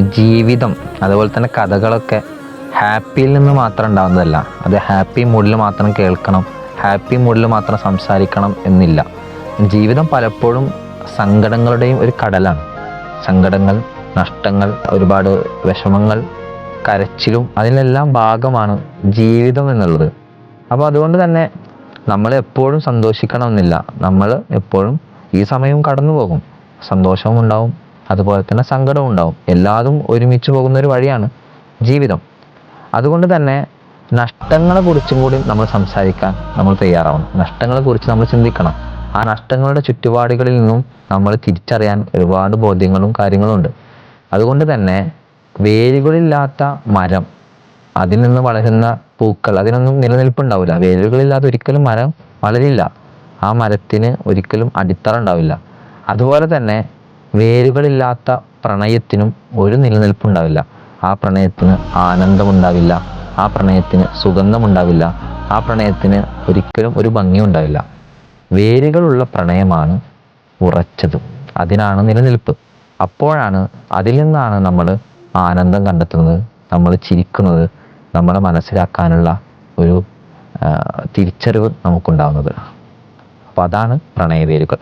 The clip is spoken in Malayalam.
ജീവിതം അതുപോലെ തന്നെ കഥകളൊക്കെ ഹാപ്പിയിൽ നിന്ന് മാത്രം ഉണ്ടാകുന്നതല്ല അത് ഹാപ്പി മൂഡിൽ മാത്രം കേൾക്കണം ഹാപ്പി മൂഡിൽ മാത്രം സംസാരിക്കണം എന്നില്ല. ജീവിതം പലപ്പോഴും സങ്കടങ്ങളുടെയും ഒരു കടലാണ്. സങ്കടങ്ങൾ നഷ്ടങ്ങൾ ഒരുപാട് വിഷമങ്ങൾ കരച്ചിലും അതിനെല്ലാം ഭാഗമാണ് ജീവിതം എന്നുള്ളത്. അപ്പോൾ അതുകൊണ്ട് തന്നെ നമ്മൾ എപ്പോഴും സന്തോഷിക്കണമെന്നില്ല. നമ്മൾ എപ്പോഴും ഈ സമയവും കടന്നു പോകും സന്തോഷവും ഉണ്ടാവും. അതുപോലെ തന്നെ സങ്കടവും ഉണ്ടാവും. എല്ലാതും ഒരുമിച്ച് പോകുന്ന ഒരു വഴിയാണ് ജീവിതം. അതുകൊണ്ട് തന്നെ നഷ്ടങ്ങളെക്കുറിച്ചും കൂടി നമ്മൾ സംസാരിക്കാൻ നമ്മൾ തയ്യാറാവണം. നഷ്ടങ്ങളെ കുറിച്ച് നമ്മൾ ചിന്തിക്കണം. ആ നഷ്ടങ്ങളുടെ ചുറ്റുപാടുകളിൽ നിന്നും നമ്മൾ തിരിച്ചറിയാൻ ഒരുപാട് ബോധ്യങ്ങളും കാര്യങ്ങളും ഉണ്ട്. അതുകൊണ്ട് തന്നെ വേരുകളില്ലാത്ത മരം അതിൽ നിന്ന് വളരുന്ന പൂക്കൾ അതിനൊന്നും നിലനിൽപ്പുണ്ടാവില്ല. വേരുകളില്ലാതെ ഒരിക്കലും മരം വളരില്ല. ആ മരത്തിന് ഒരിക്കലും അടിത്തറ ഉണ്ടാവില്ല. അതുപോലെ തന്നെ വേരുകളില്ലാത്ത പ്രണയത്തിനും ഒരു നിലനിൽപ്പുണ്ടാവില്ല. ആ പ്രണയത്തിന് ആനന്ദമുണ്ടാവില്ല. ആ പ്രണയത്തിന് സുഗന്ധമുണ്ടാവില്ല. ആ പ്രണയത്തിന് ഒരിക്കലും ഒരു ഭംഗിയും ഉണ്ടാവില്ല വേരുകളുള്ള പ്രണയമാണ് ഉറച്ചത്. അതിനാണ് നിലനിൽപ്പ്. അപ്പോഴാണ് അതിൽ നിന്നാണ് നമ്മൾ ആനന്ദം കണ്ടെത്തുന്നത് നമ്മൾ ചിരിക്കുന്നത് നമ്മളെ മനസ്സിലാക്കാനുള്ള ഒരു തിരിച്ചറിവ് നമുക്കുണ്ടാവുന്നത്. അപ്പോൾ അതാണ് പ്രണയവേരുകൾ.